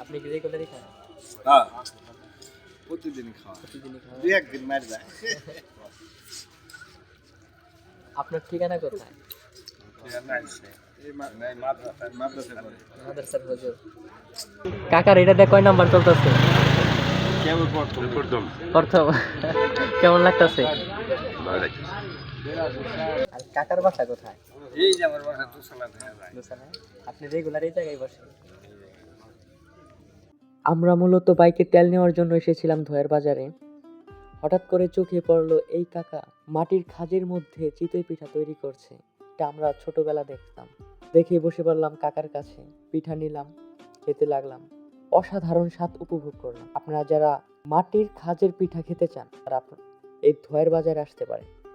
আপনি কি রেগুলারই খান? হ্যাঁ। প্রতিদিনই খাওয়া। প্রতিদিনই খাওয়া। দুই একদিন মার যায়। আপনার ঠিকানা কোথায়? কাকার এটা কয় নাম্বার চলতেছে? কেমন লাগতেছে? কাকার বাসা কোথায়? আপনি রেগুলার এই জায়গায় বসেন। আমরা মূলত বাইকে তেল নেওয়ার জন্য এসেছিলাম ধোয়ার বাজারে। হঠাৎ করে চোখে পড়ল এই কাকা মাটির খাজের মধ্যে চিতই পিঠা তৈরি করছে। এটা আমরা ছোটবেলা দেখতাম। দেখে বসে পড়লাম কাকার কাছে, পিঠা নিলাম, খেতে লাগলাম। অসাধারণ স্বাদ উপভোগ করলাম। আপনারা যারা মাটির খাজের পিঠা খেতে চান, তারা এই ধোয়ার বাজারে আসতে পারেন।